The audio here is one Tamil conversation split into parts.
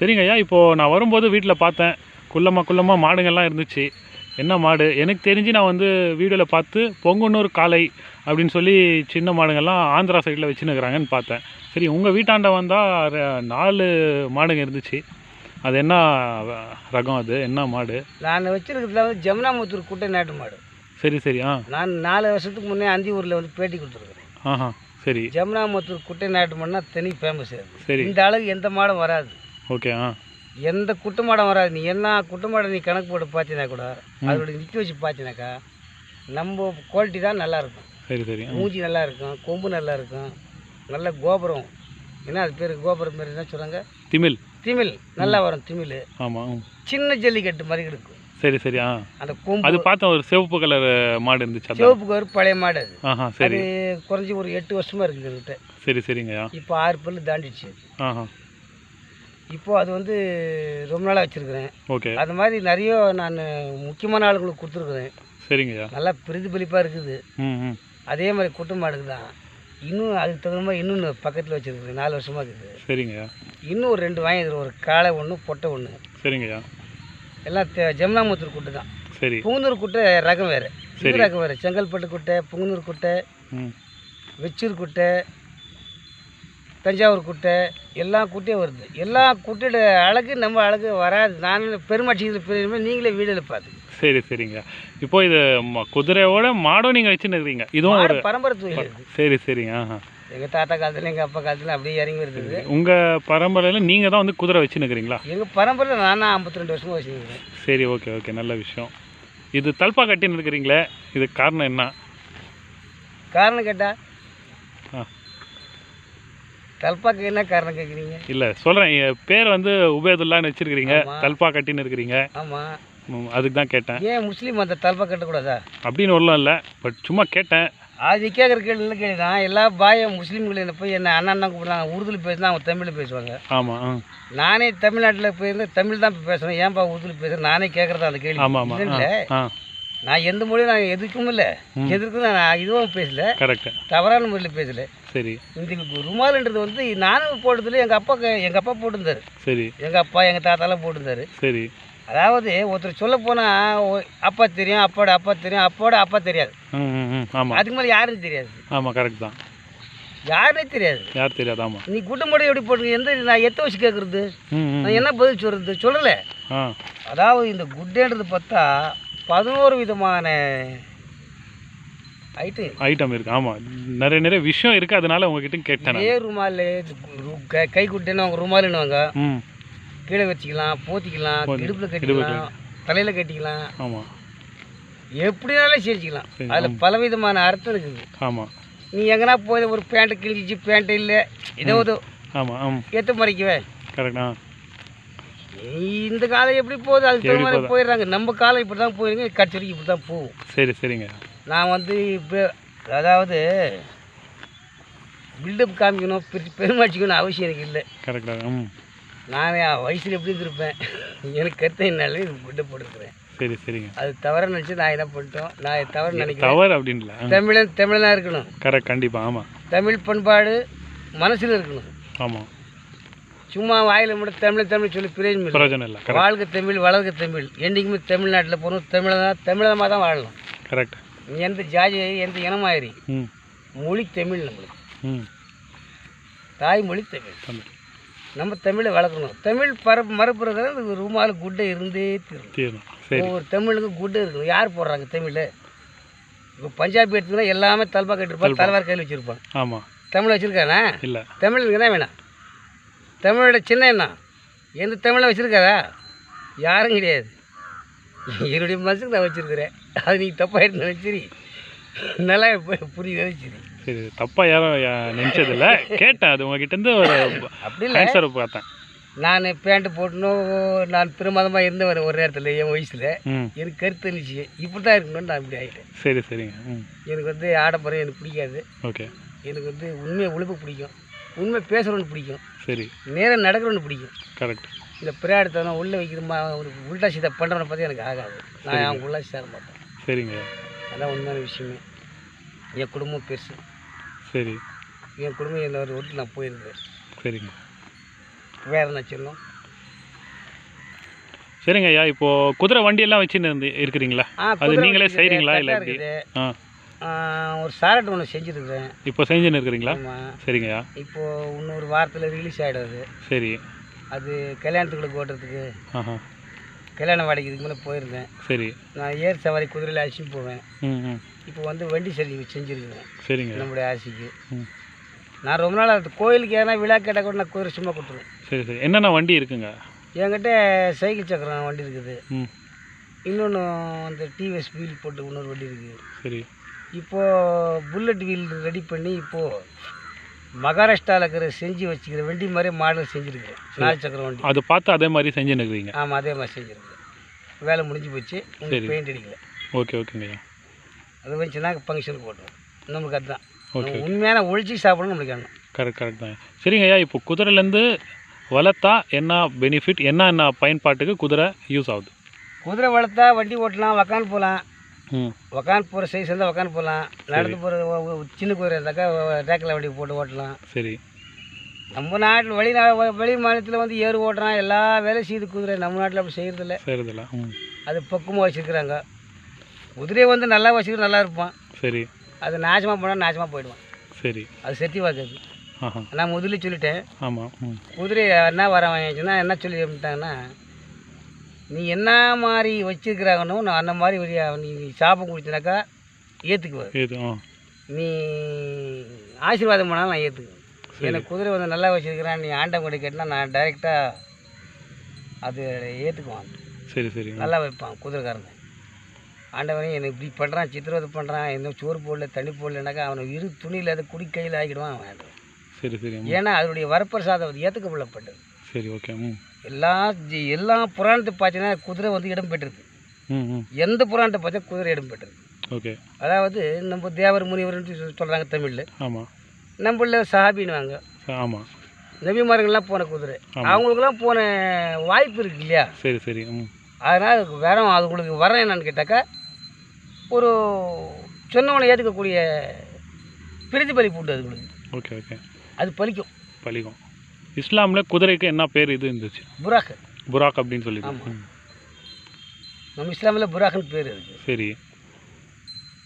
சரிங்க ஐயா இப்போது நான் வரும்போது வீட்டில் பார்த்தேன். குள்ளமாக குள்ளமாக மாடுங்கள்லாம் இருந்துச்சு. என்ன மாடு? எனக்கு தெரிஞ்சு நான் வந்து வீடியோவில் பார்த்து பொங்குன்னூர் காளை அப்படின்னு சொல்லி சின்ன மாடுங்கள்லாம் ஆந்திரா சைடில் வச்சுன்னுக்குறாங்கன்னு பார்த்தேன். சரி உங்கள் வீட்டாண்ட வந்தால் நாலு மாடுங்க இருந்துச்சு. அது என்ன ரகம் அது? என்ன மாடு? நான் வச்சிருக்கிறதுல வந்து ஜமுனாமுத்தூர் குட்டை நாட்டு மாடு. சரி சரி ஆ. நான் நாலு வருஷத்துக்கு முன்னே அந்தியூரில் வந்து பேட்டி கொடுத்துருக்குறேன். ஆஹா சரி. ஜமுனாமுத்தூர் குட்டை நாட்டு மாடுனா தனி ஃபேமஸ் சரி. இந்த அளவுக்கு எந்த மாடும் வராது. ஓகே ஆ. எந்த குட்டை மாடம் வராது. நீ என்ன குட்டை மாடை நீ கணக்கு போட்டு பார்த்தீங்கன்னா கூட அதோட நிற்க வச்சு பார்த்தீங்கன்னாக்கா நம்ம குவாலிட்டி தான் நல்லா இருக்கும். சரி சரி. மூஞ்சி நல்லா இருக்கும் கொம்பு நல்லா இருக்கும் நல்ல கோபுரம். என்ன அது பேர்? கோபுரம் பேர் என்ன சொல்கிறாங்க திமில். திமில். நல்லா வரும் திமில். ஆமாம் சின்ன ஜல்லிக்கட்டு மாதிரி இருக்கும். சரி சரி ஆ. அந்த கொம்பு அது பார்த்தேன் ஒரு சிவப்பு கலர் மாடு இருந்துச்சு சிவப்பு கவர் பழைய மாடு அது. ஆஹா சரி. குறைஞ்சி ஒரு எட்டு வருஷமா இருக்குது என்கிட்ட சரி சரிங்கய்யா இப்போ ஆறு பல்லு தாண்டிடுச்சு. ஆஹா. இப்போ அது வந்து ரொம்ப நாளாக வச்சுருக்கிறேன். ஓகே. அது மாதிரி நிறைய நான் முக்கியமான ஆளுங்களுக்கு கொடுத்துருக்குறேன். சரிங்கய்யா நல்லா பிரதிபலிப்பாக இருக்குது. ம் அதே மாதிரி குட்டை மாடுக்கு தான். இன்னும் அதுக்கு தகுந்த மாதிரி இன்னொன்று பக்கத்தில் வச்சுருக்குறேன். நாலு வருஷமாக இருக்குது. சரிங்கய்யா இன்னும் ஒரு ரெண்டு வாங்கிடுறேன் ஒரு காளை ஒன்று பொட்டை ஒன்று சரிங்கய்யா எல்லாம் ஜமுனாமுத்தூர் குட்டை தான். சரி. புங்குனூர் குட்டை ரகம் வேறு. ரகம் வேறு. செங்கல்பட்டு குட்டை புங்குனூர் குட்டை வெச்சூர் குட்டை தஞ்சாவூர் குட்டை எல்லா குட்டையும் வருது. எல்லா குட்டையோட அழகு நம்ம அழகு வராது. நான் பெருமாட்சியில் பெருமை நீங்களே வீடியோவில் பார்த்து சரி சரிங்க. இப்போ இது குதிரையோட மாடும் நீங்கள் வச்சுன்னு இருக்கிறீங்க. இதுவும் ஒரு பரம்பரை தொழில் சரி சரிங்க. ஆஹா. எங்கள் தாத்தா காலத்துல எங்கள் அப்பா காலத்துல அப்படியே இறங்கி வருது. உங்கள் பரம்பரையில் நீங்கள் தான் வந்து குதிரை வச்சுன்னு இருக்கிறீங்களா? எங்கள் பரம்பரையில் நானும் ஐம்பத்தி ரெண்டு வருஷமாக வச்சுருக்கேன் சரி ஓகே ஓகே. நல்ல விஷயம். இது தல்பா கட்டின்னு இருக்கிறீங்களே இது காரணம் என்ன? காரணம் கேட்டால் தல்பாக்கு என்ன காரணம் கேட்குறீங்க இல்லை சொல்கிறேன் பேர் வந்து உபேதுல்லான்னு வச்சுருக்கிறீங்க. தல்பா கட்டின்னு இருக்கிறீங்க. ஆமாம் அதுக்கு தான் கேட்டேன். ஏன் முஸ்லீம் அந்த தல்பா கட்டக்கூடாதா? அப்படின்னு ஒன்றும் இல்லை. பட் சும்மா கேட்டேன். அது கேட்குற கேள்வி இல்லை கேள்வி தான் எல்லா பாயம் முஸ்லீம்கள் என்ன போய் என்ன அண்ணன் தான் கூப்பிடுறாங்க உருதுல பேசினா அவங்க தமிழில் பேசுவாங்க. ஆமாம் நானே தமிழ்நாட்டில் போயிருந்து தமிழ் தான் பேசுகிறேன் ஏன்பா உருதுல பேசுகிறேன் நானே கேட்குறதா அந்த கேள்வி? இல்லை நான் எந்த மொழியும் நான் எதுக்கும் இல்லை. ம். எதிர்க்கும் நான் இதுவும் பேசல. கரெக்டு. தவறான முறையில் பேசல. சரி. இந்த ருமால்ன்றது வந்து நானும் போட்டதில்ல எங்கள் அப்பா எங்கள் அப்பா போட்டிருந்தாரு. சரி. எங்கள் அப்பா எங்கள் தாத்தாலாம் போட்டிருந்தாரு. சரி. அதாவது ஒருத்தர் சொல்ல போனால் அப்பா தெரியும் அப்பாவோட அப்பா தெரியும் அப்பாவோட அப்பா தெரியாது. அதுக்கு மேலே யாருன்னு தெரியாது. ஆமாம் கரெக்ட் தான். யாருன்னே தெரியாது. யார் தெரியாது ஆமாம் நீ குட்டை முறை எப்படி போட்டு எந்த நான் எத்த வச்சு கேட்குறது நான் என்ன பதில் சொல்கிறது சொல்லலை. அதாவது இந்த குட்டேன்றது பார்த்தா பதினோரு விதமான ஐட்டம். ஐட்டம் இருக்கு. ஆமாம் நிறைய நிறைய விஷயம் இருக்குது அதனால உங்ககிட்ட கேட்டேன். இதே ருமால் கை குட்டைன்னு அவங்க ருமாலுன்னுவாங்க. ம். கீழே வச்சுக்கலாம் போத்திக்கலாம் போத்தி- இடுப்பில் கட்டிக்கலாம் தலையில் கட்டிக்கலாம். ஆமாம் எப்படினாலும் செஞ்சுக்கலாம் சரி, அதில் பலவிதமான அர்த்தம் இருக்குது. ஆமாம் நீ எங்கன்னா போய் ஒரு பேண்ட்டு கிழிஞ்சிச்சு பேண்ட் இல்லை ஏதோ ஆமாம் ஆம் ஏற்ற மறைக்குவே கரெக்ட் இந்த காலம் எப்படி போகுது? அதுக்கு தகுந்த மாதிரி? போயிடுறாங்க. நம்ம காலம் இப்படி தான் போயிருங்க. கடைசி இப்படி தான் போகும் சரி சரிங்க. நான் வந்து இப்போ அதாவது பில்டப் காமிக்கணும் பெரு பெருமாச்சிக்கணும் அவசியம் எனக்கு இல்லை. கரெக்டாக நான் என் வயசில் எப்படி இருந்திருப்பேன்? எனக்கு கருத்து என்னால பில்டப் போட்டுருக்குறேன். சரி சரிங்க. அது தவற நினச்சி நான் என்ன பண்ணிட்டோம். நான் தவறு நினைக்கிறேன். தவறு அப்படின்ல தமிழன் தமிழனாக இருக்கணும். கரெக்ட் கண்டிப்பாக ஆமாம் தமிழ் பண்பாடு மனசில் இருக்கணும். ஆமாம் சும்மா வாயில் மட்டும் தமிழ் தமிழ் சொல்லி பிரயோஜனம் இல்லை. வாழ்க தமிழ் வளர்க தமிழ். என்றைக்குமே தமிழ்நாட்டில் போகணும் தமிழனா தமிழமாக தான் வாழணும். கரெக்ட் எந்த ஜாதி எந்த இனமாயிரி மொழி தமிழ் நம்மளுக்கு. தாய்மொழி தமிழ். தமிழ். நம்ம தமிழை வளர்க்கணும். தமிழ் பரப்பு மரப்புறது ரூமால் குட்டை இருந்தே தீரும். ஒவ்வொரு தமிழுக்கும் குட்டை இருக்கணும். யார் போடுறாங்க தமிழ்? இப்போ பஞ்சாபி எடுத்துக்கினா எல்லாமே தல்பா கட்டிருப்பான் தலைவார் கையில் வச்சுருப்பான். ஆமாம் தமிழ் வச்சுருக்கானா? இல்லை. தமிழ் தான் வேணாம்? தமிழோட சின்ன என்ன எந்த தமிழை வச்சுருக்காரா? யாரும் கிடையாது. என்னுடைய மனசுக்கு நான் வச்சுருக்கிறேன். அது நீ தப்பாயிட்டு நினச்சிரி. நல்லா பு- புரியுது சரி சரி தப்பாக யாரும் நினைச்சதில்ல. கேட்டேன் அது உங்ககிட்டேருந்து ஒரு அப்படி இல்லை. ஆன்சர் பார்த்தேன். நான் பேண்ட்டு போட்டுனும் நான் பிரமாதமாக இருந்தவர் ஒரு நேரத்தில் என் வயசில். எனக்கு கருத்து இருந்துச்சு. இப்படி தான் இருக்கணும்னு நான் இப்படி ஆகிட்டேன் சரி சரிங்க. எனக்கு வந்து ஆடம்பரம் எனக்கு பிடிக்காது. ஓகே. எனக்கு வந்து உண்மையை ஒழுப்பு பிடிக்கும். உண்மை பேசுகிறவனு பிடிக்கும். சரி. நேரம் நடக்கிறவனு பிடிக்கும். கரெக்ட் இந்த பிராடுத்தனம் உள்ளே வைக்கிறமா ஒரு உல்டா சீதா பண்ணுறவனை பார்த்து எனக்கு ஆகாது. நான் அவங்க உள்ளா சேர மாட்டேன். சரிங்க. அதான் உண்மையான விஷயமே. என் குடும்பம் பெருசு. சரி. என் குடும்பம் என்னை ஒரு விட்டு நான் போயிருக்கிறேன் சரிங்க. வேறு என்ன சொல்லணும்? சரிங்க ஐயா இப்போது குதிரை வண்டியெல்லாம் வச்சுன்னு இருந்து இருக்கிறீங்களா? அது நீங்களே செய்கிறீங்களா இல்லை ஆ, ஒரு சாரட் ஒன்று செஞ்சுருக்குறேன். இப்போ செஞ்சுன்னு இருக்கிறீங்களா? ஆமாம் சரிங்க ஐயா இப்போது இன்னொரு வாரத்தில் ரிலீஸ் ஆகிடும் அது சரி. அது கல்யாணத்துக்குள்ள ஓட்டுறதுக்கு ஆஹா. கல்யாண வாடகைக்கு இதுக்கு மேலே போயிருந்தேன். சரி. நான் ஏர் சவாரி குதிரையில் அழைச்சிட்டு போவேன். இப்போ வந்து வண்டி சரி செஞ்சுருக்கிறேன். சரிங்க. நம்முடைய ஆசைக்கு. நான் ரொம்ப நாள் அது கோயிலுக்கு எதனா விழா கேட்டால் கூட நான் குதிரை சும்மா கொடுத்துருவேன். சரி சரி. என்னென்ன வண்டி இருக்குங்க? என்கிட்ட சைக்கிள் சக்கரம் வண்டி இருக்குது. இன்னொன்று அந்த டிவிஎஸ் வீல் போட்டு இன்னொரு வண்டி இருக்குது. சரி. இப்போது புல்லட் வீல் ரெடி பண்ணி இப்போது மகாராஷ்டிராவில் இருக்கிற செஞ்சு வச்சுக்கிற வண்டி மாதிரி மாடல் செஞ்சுருக்கிறேன் நாலு சக்கரம் வண்டி. அதை பார்த்து அதே மாதிரி இருக்கிறீங்க ஆமாம் அதே மாதிரி செஞ்சுருக்கிறேன் வேலை முடிஞ்சு போச்சு. உங்களுக்கு பெயிண்ட் அடிக்கல. ஓகே ஓகேங்க. ஐயா அதை வச்சுனா ஃபங்க்ஷனுக்கு போட்டுருவோம் நம்மளுக்கு அதுதான். ஓகே உண்மையான ஒழிச்சு சாப்பிடணும் நம்மளுக்கு வேணும் கரெக்ட் கரெக்ட் தான். சரிங்க ஐயா இப்போ குதிரைலேருந்து வளர்த்தா என்ன பெனிஃபிட் என்ன என்ன பயன்பாட்டுக்கு குதிரை யூஸ் ஆகுது? குதிரை வளர்த்தா வண்டி ஓட்டலாம் உக்காந்து போகலாம். உக்காந்து போகிற சைஸ் இருந்தால் உக்காந்து போகலாம் நடந்து போகிற சின்ன குதிரை இருந்தாக்கா ரேக்கில் வண்டி போட்டு ஓட்டலாம். சரி. நம்ம நாட்டில் வெளி வெளி மாநிலத்தில் வந்து ஏறு ஓட்டுறான் எல்லா வேலையும் செய்யுது குதிரை நம்ம நாட்டில் அப்படி செய்கிறதில்ல ம். அது பக்குவமாக வச்சுருக்குறாங்க. குதிரையை வந்து நல்லா வச்சுக்கிட்டு நல்லா இருப்பான். சரி. அது நாசமாக போனால் நாசமாக போயிடுவான். சரி. அது செட்டி வாக்குது நான் முதல்ல சொல்லிட்டேன். ஆமாம் குதிரை என்ன வரவங்கன்னா என்ன சொல்லி அப்படின்ட்டாங்கன்னா நீ என்ன மாதிரி வச்சுருக்கிறாங்கன்னு நான் அந்த மாதிரி நீ சாப்பிட குடிச்சினாக்கா ஏற்றுக்குவேன் நீ ஆசீர்வாதம் பண்ணாலும் நான் ஏற்றுக்குவேன் எனக்கு குதிரை வந்து நல்லா வச்சுருக்கிறேன் நீ ஆண்டம் கொண்டு கேட்டினா நான் டைரெக்டாக அது ஏற்றுக்குவான் சரி சரி. நல்லா வைப்பான் குதிரைக்காரங்க. ஆண்டவனே எனக்கு இப்படி பண்ணுறான் சித்திரவதை பண்ணுறான் இன்னும் சோறு போடல தண்ணி போடலனாக்கா அவனை இரு துணியில் அதை குடி கையில் ஆக்கிடுவான் அவன். சரி சரி. ஏன்னா அதனுடைய வரப்பிரசாதம் அது ஏற்றுக்கொள்ளப்பட்டது சரி ஓகே எல்லா ஜி- எல்லா புராணத்தை பார்த்தீங்கன்னா குதிரை வந்து இடம் பெற்றிருக்கு. எந்த புராணத்தை பார்த்தா குதிரை இடம் பெற்றிருக்கு. ஓகே. அதாவது நம்ம தேவர் முனிவர்னு சொல்கிறாங்க தமிழில். ஆமாம் நம்மள சஹாபின்னுவாங்க ஆமாம் நபிமார்கள்லாம் போன குதிரை. அவங்களுக்குலாம் போன வாய்ப்பு இருக்கு இல்லையா? சரி சரி. அதனால் அதுக்கு வேற அதுங்களுக்கு வர என்னன்னு கேட்டாக்கா ஒரு சொன்னவனை ஏற்றுக்கக்கூடிய பிரதிபலிப்பு உண்டு அதுங்களுக்கு. Okay okay. அது பலிக்கும். பலிகம் இஸ்லாமில் குதிரைக்கு என்ன பேர் இது இருந்துச்சு? புராக். புராக் அப்படின்னு. ம். நம்ம இஸ்லாமில் புராக்னு பேர் இருக்குது சரி.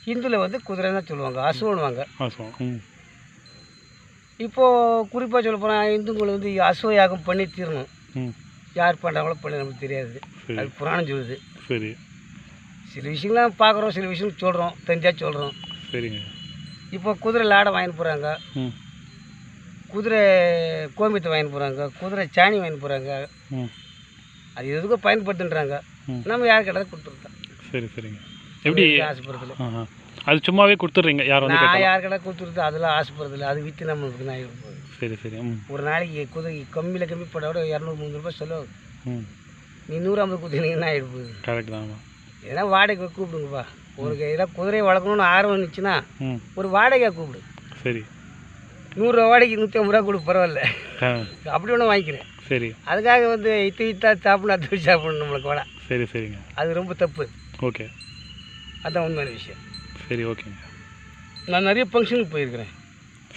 ஹிந்துவில் வந்து குதிரை தான் சொல்லுவாங்க அசுவனுவாங்க ஆசம் ம். இப்போது குறிப்பாக சொல்ல போனால் இந்துக்கள் வந்து அசுவ யாகம் பண்ணி தீரணும். யார் பண்ணுறாங்களோ பண்ணி நமக்கு தெரியாது. அது புராணம் சொல்லுது. சரி. சில விஷயங்கள்லாம் பார்க்குறோம் சில விஷயம் சொல்கிறோம் தெரிஞ்சா சொல்கிறோம் சரிங்க. இப்போ குதிரை லாடை வாங்கிட்டு போகிறாங்க குதிரை கோமியத்தை வாங்கிட்டு போகிறாங்க குதிரை சாணி வாங்கிட்டு போகிறாங்க அது எதுக்கோ பயன்படுத்துன்றாங்க. நம்ம யார் கேட்டாலும் கொடுத்துருக்கோம் சரி சரிங்க. எப்படி? ஆஹா அது சும்மாவே கொடுத்துட்றீங்க யார் வந்து நான் யார் கேட்டால் கொடுத்துருது அதெல்லாம் ஆசைப்படுறதில்ல. அது விற்று நம்மளுக்கு நான் போகுது சரி சரி. ஒரு நாளைக்கு குதிரை கம்மியில் கம்மி போட விட இரநூறு முந்நூறு ரூபாய் ம். நீ நூறு ஐம்பது கொடுத்தீங்கன்னா ஆகிட்டு போகுது? கரெக்ட் தான் ஏன்னா வாடகை கூப்பிடுங்கப்பா. ஒரு ஏதாவது குதிரையை வளர்க்கணும்னு ஆர்வம் இருந்துச்சுன்னா ஒரு வாடகையாக கூப்பிடு. சரி. நூறுரூவா வாடகைக்கு நூற்றி ஐம்பது ரூபா கொடு பரவாயில்ல. அப்படி ஒன்று வாங்கிக்கிறேன். சரி. அதுக்காக வந்து இத்து இத்தா சாப்பிடணும் அது சாப்பிடணும் நம்மளுக்கு வேலை சரி சரிங்க. அது ரொம்ப தப்பு. ஓகே. அதான் உண்மையான விஷயம். சரி ஓகேங்க. நான் நிறைய ஃபங்க்ஷனுக்கு போயிருக்கிறேன்.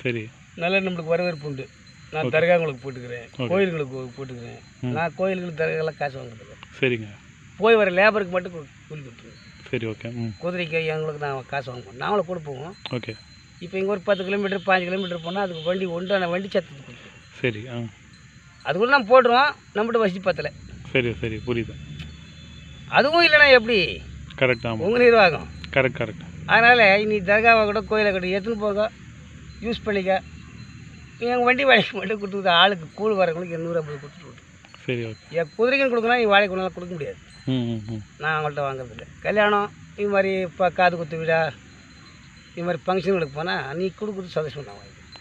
சரி. நல்ல நம்மளுக்கு வரவேற்பு உண்டு. நான் தர்காங்களுக்கு போட்டுக்கிறேன். கோயில்களுக்கு போட்டுக்கிறேன். நான் கோயில்களுக்கு தர்காலாம் காசு வாங்குறதில்ல. சரிங்க. போய் வர லேபருக்கு மட்டும் கூலி கொடுத்துருவேன். சரி ஓகே. குதிரைக்கு எங்களுக்கு நான் காசு வாங்குவோம் நாங்களும் கூட போவோம். ஓகே. இப்போ இங்கே ஒரு பத்து கிலோமீட்டர் பாஞ்சு கிலோமீட்டர் போனால் அதுக்கு வண்டி ஒன்றான வண்டி கொடுத்துருவோம் சரி ஆ. அதுக்குள்ள நான் போட்டுருவோம் நம்மகிட்ட வசதி பத்தலை. சரி சரி புரியுது. அதுவும் இல்லைன்னா எப்படி? கரெக்ட் ஆமாம் உங்கள் நிர்வாகம். கரெக்ட் கரெக்ட் அதனால் நீ தர்காவை கூட கோயிலை கூட எடுத்துன்னு போங்க. யூஸ் பண்ணிக்க. எங்கள் வண்டி வாடகை மட்டும் கொடுத்துருது ஆளுக்கு கூழ் வரவங்களுக்கு எண்ணூறு ஐம்பது கொடுத்துட்டு சரி ஓகே. என் குதிரைக்குன்னு கொடுக்கலாம் நீ வாடகை கொண்டாலும் கொடுக்க முடியாது. ம் ம் ம். நான் அவங்கள்ட்ட வாங்குறதில்ல. கல்யாணம் இது மாதிரி இப்போ காது குத்து விழா இது மாதிரி ஃபங்க்ஷனுங்களுக்கு போனால் நீ கொடுக்குறது சந்தோஷம்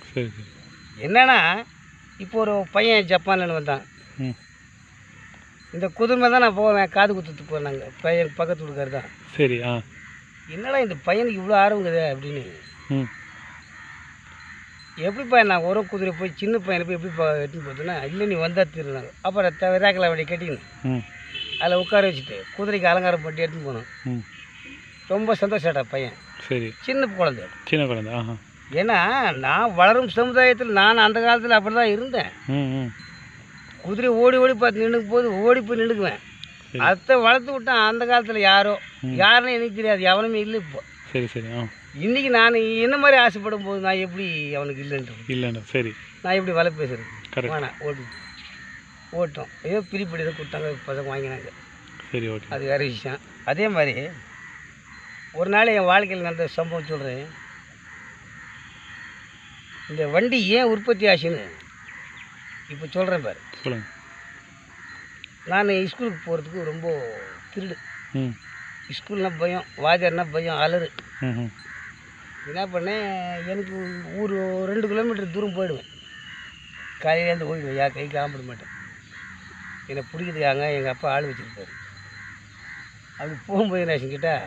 சரி சரி. என்னன்னா இப்போ ஒரு பையன் ஜப்பான்லேருந்து வந்தான். இந்த குதிரை தான் நான் போவேன் காது குத்துறதுக்கு போனாங்க பையன் பக்கத்து வீட்டுக்காரர் தான். சரி ஆ. என்னடா இந்த பையனுக்கு இவ்வளோ ஆர்வங்குது அப்படின்னு. எப்படிப்பா நான் ஒரு குதிரை போய் சின்ன பையனை போய் எப்படிப்பா எடுத்துன்னு போச்சுன்னா இல்லை நீ வந்தா திருந்தாங்க அப்புறம் விராக்கலை வண்டி கட்டின்னு ம். அதில் உட்கார வச்சுட்டு குதிரைக்கு அலங்காரம் பண்ணி எடுத்துன்னு போனோம். ரொம்ப சந்தோஷம்டா பையன். சரி. சின்ன குழந்தை. சின்ன குழந்தை ஆஹா. ஏன்னா நான் வளரும் சமுதாயத்தில் நான் அந்த காலத்தில் அப்படி தான் இருந்தேன் குதிரை ஓடி ஓடி பார்த்து நின்றுக்கும் போது ஓடி போய் நின்றுக்குவேன். அதை வளர்த்து விட்டான் அந்த காலத்தில் யாரோ யாருன்னு எனக்கு தெரியாது எவனுமே இல்லை இப்போ. சரி சரி இன்றைக்கி நான் என்ன மாதிரி ஆசைப்படும் போது நான் எப்படி அவனுக்கு இல்லைன்றது இல்லைண்ணா சரி. நான் எப்படி வலை கரெக்ட் வேணாம் ஓட்டு. ஓட்டோம். ஏதோ பிரிப்படி தான் கொடுத்தாங்க பசங்க வாங்கினாங்க. சரி ஓகே. அது வேறு விஷயம். அதே மாதிரி ஒரு நாள் என் வாழ்க்கையில் நடந்த சம்பவம் சொல்கிறேன் இந்த வண்டி ஏன் உற்பத்தி ஆச்சுன்னு இப்போ சொல்கிறேன் பாரு. சொல்லுங்கள் நான் ஸ்கூலுக்கு போகிறதுக்கு ரொம்ப திருடு. ம். ஸ்கூல்னா பயம் வாத்தியார்னா பயம் அலறு. என்ன பண்ணேன் எனக்கு ஊர் ரெண்டு கிலோமீட்டர் தூரம் போயிடுவேன். காலையிலேருந்து போயிடுவேன் யார் கை காம்பிட மாட்டேன். என்னை பிடிக்கிறதுக்காக எங்கள் அப்பா ஆள் வச்சுருப்பாரு. அப்படி போகும்போது என்ன கேட்டால்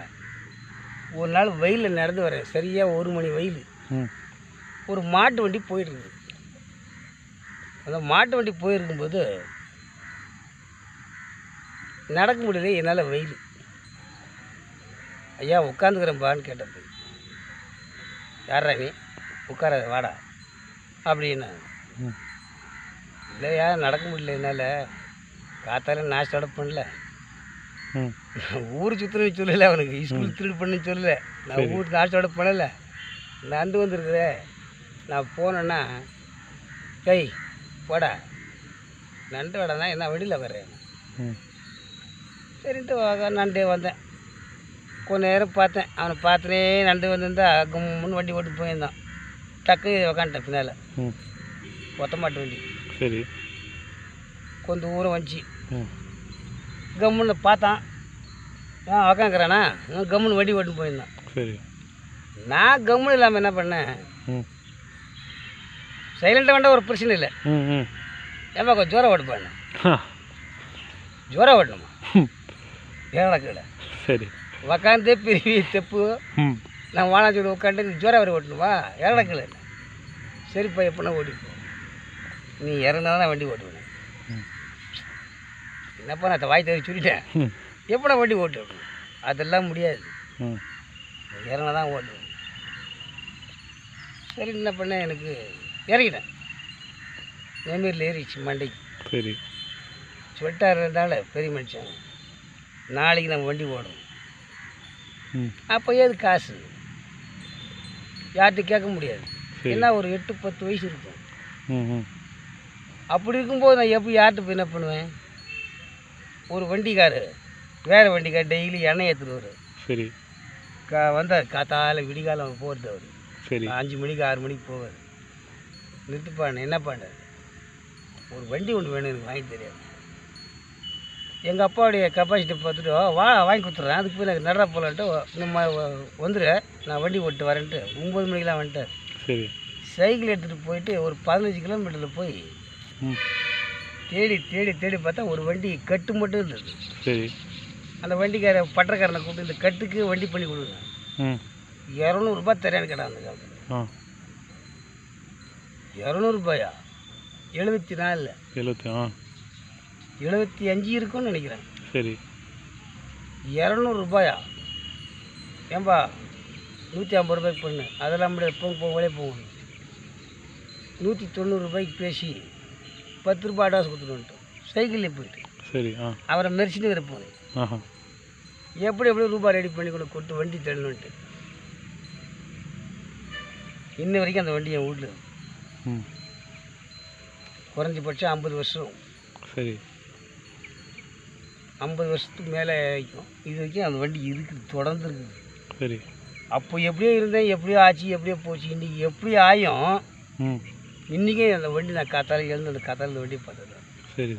ஒரு நாள் வெயிலில் நடந்து வரேன் சரியாக ஒரு மணி வெயில். ஒரு மாட்டு வண்டி போயிட்டுருக்குது. அந்த மாட்டு வண்டி போயிருக்கும்போது நடக்க முடியல என்னால் வெயில். ஐயா உட்காந்துக்கிறேன்பான்னு கேட்டது யாரா நீ? உட்காராத வாடா. அப்படின்னா. இல்லையா நடக்க முடியல என்னால். காத்தால நாஸ்டோட பண்ணல. ஊர் சுற்றுன்னு சொல்லலை அவனுக்கு ஸ்கூல் திருடு பண்ணுன்னு சொல்லலை. நான் ஊர் நாஸ்டோட பண்ணலை. நண்டு வந்திருக்கிறேன். நான் போனேன்னா டேய் போடா. நண்டு வடனா என்ன வெளியில் வர்றேன் ம். சரின்ட்டு நண்டே வந்தேன். கொஞ்ச நேரம் பார்த்தேன். அவனை பார்த்துனே நண்டு வந்திருந்தா கும்முன்னு வண்டி ஓட்டு போயிருந்தான். டக்கு உக்காந்துட்டேன் பின்னால். ம். ஒத்த மாட்டு வண்டி. சரி. கொஞ்சம் தூரம் வந்துச்சு. கம்முன்னு பார்த்தான். ஆ உக்காந்துக்கிறானா கம்முன்னு வண்டி ஓட்டு போயிருந்தான். சரி. நான் கம்முன்னு இல்லாமல் என்ன பண்ணேன்? ம். சைலண்ட்டாக வேண்டாம் ஒரு பிரச்சனை இல்லை. ம் ஏப்பா கொஞ்சம் ஜோரம் ஓட்டுப்பாண்ணே. ஜோரம் ஓட்டணுமா. ஏழை கீழே சரி. உக்காந்தே பெரிய தெப்பு. நான் வாழாச்சோடு உட்காந்து நீ ஜோரம் வரை ஓட்டணுமா? ஏழை கீழே சரிப்பா எப்படின்னா ஓடிப்போ நீ இறங்கினா தான் வண்டி ஓட்டுவேன். என்னப்பா நான் வாய் தவிர சொல்லிட்டேன்? எப்படா வண்டி ஓட்டு அதெல்லாம் முடியாது. ம். இறங்கினா தான் ஓட்டுவேன் சரி என்ன பண்ணேன்? எனக்கு இறங்கிட்டேன். நேமீரில் ஏறிச்சு மண்டைக்கு சரி. சொல்லிட்டாரு இருந்தாலும் பெரிய மனுஷன். நாளைக்கு நம்ம வண்டி ஓடும் அப்போ ஏது காசு? யார்கிட்ட கேட்க முடியாது. என்ன ஒரு எட்டு பத்து வயசு இருக்கும். அப்படி இருக்கும்போது நான் எப்படி யார்கிட்ட போய் என்ன பண்ணுவேன்? ஒரு வண்டிக்காரு வேறு வண்டிக்கார் டெய்லி எண்ணெய் ஏற்றுட்டு வரும் சரி. கா வந்தார். காத்தால விடிகாலம் போகிறது அவர். சரி. அஞ்சு மணிக்கு ஆறு மணிக்கு போவார். நிறுத்துப்பாண்ணே என்ன பண்ண ஒரு வண்டி ஒன்று வேணும் எனக்கு வாங்கி தெரியாது எங்கள் அப்பாவுடைய கெப்பாசிட்டி பார்த்துட்டு "ஓ, வா வாங்கி கொடுத்துட்றேன். அதுக்கு போய் எனக்கு நடரா போகலான்ட்டு நம்ம வந்துடு நான் வண்டி ஓட்டு வரேன்ட்டு. ஒம்பது மணிக்கெலாம் வந்துட்டார். சரி. சைக்கிள் எடுத்துகிட்டு போயிட்டு ஒரு பதினஞ்சு கிலோமீட்டரில் போய் தேடி தேடி தேடி பார்த்தா ஒரு வண்டி கட்டு மட்டும் இருந்தது. சரி. அந்த வண்டிக்கார பட்டக்காரனை கூப்பிட்டு இந்த கட்டுக்கு வண்டி பண்ணி கொடுங்க. இரநூறுபா தரேன்னு கேட்டான் அந்த காலத்தில். இரநூறுபாயா எழுபத்தி நாலில் எழுபத்தி எழுபத்தி அஞ்சு இருக்கும்னு நினைக்கிறேன். சரி. இரநூறுபாயா ஏன்பா நூற்றி ஐம்பது ரூபாய்க்கு பண்ணு. அதெல்லாம் போங்க போங்களே போகணும் நூற்றி தொண்ணூறு ரூபாய்க்கு பேசி. பத்து ரூபாய் அட்வான்ஸ் கொடுத்துட்டு வந்துட்டோம். சைக்கிளில் போயிட்டு. சரி அவரை மெரிச்சிட்டு இருப்போம் எப்படி எப்படி ரூபாய் ரெடி பண்ணி கூட கொடுத்து வண்டி தள்ளணுன்ட்டு இன்ன வரைக்கும் அந்த வண்டி என் வீட்டில் குறைஞ்சபட்சம் ஐம்பது வருஷம். சரி. ஐம்பது வருஷத்துக்கு மேலே ஆகிக்கும். இது வரைக்கும் அந்த வண்டி இருக்குது தொடர்ந்து இருக்குது. சரி. அப்போ எப்படியோ இருந்தேன் எப்படியோ ஆச்சு எப்படியோ போச்சு. இன்றைக்கி எப்படி ஆயும் இன்றைக்கே அந்த வண்டி நான் காத்தால எழுந்து அந்த காத்தால இந்த வண்டியை பார்த்தது. சரி.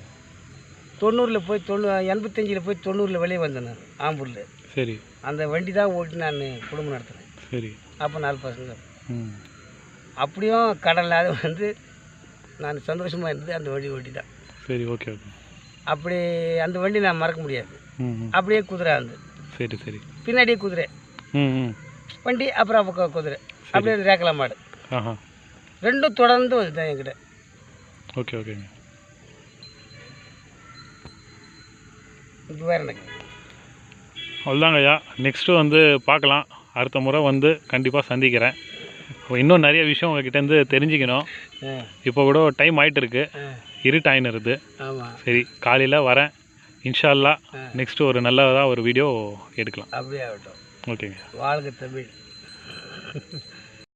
தொண்ணூறில் போய் தொண்ணூ எண்பத்தஞ்சில் போய் தொண்ணூறில் வெளியே வந்தேன் நான் ஆம்பூரில். சரி. அந்த வண்டி தான் ஓட்டி நான் குடும்பம் நடத்துனேன். சரி. அப்போ நாலு பசங்க. ம். அப்படியும் கடன் இல்லாத வந்து நான் சந்தோஷமாக இருந்தது அந்த வண்டி ஓட்டி தான் சரி ஓகே ஓகே. அப்படி அந்த வண்டி நான் மறக்க முடியாது. அப்படியே குதிரை அந்த சரி சரி. பின்னாடியே குதிரை. வண்டி அப்புறம் அப்போ குதிரை. அப்படியே ரேக்கலா மாடு. ஆஹா. ரெண்டும் தொடர்ந்து வந்துட்டேன் என்கிட்ட. ஓகே ஓகேங்க. இப்போ வேறு எனக்கு அவ்வளோதாங்க ஐயா. நெக்ஸ்ட்டு வந்து பார்க்கலாம். அடுத்த முறை வந்து கண்டிப்பாக சந்திக்கிறேன். இன்னும் நிறைய விஷயம் உங்ககிட்டேருந்து தெரிஞ்சுக்கணும். இப்போ கூட டைம் ஆயிட்டு இருக்கு ஆ. இருட்டாயின்னு இருக்குது சரி காலையில் வரேன். இன்ஷா அல்லா ஆ. நெக்ஸ்ட் ஒரு நல்லதாக ஒரு வீடியோ எடுக்கலாம். அப்படியே ஆகட்டும் ஓகேங்க. வாழ்க தமிழ்.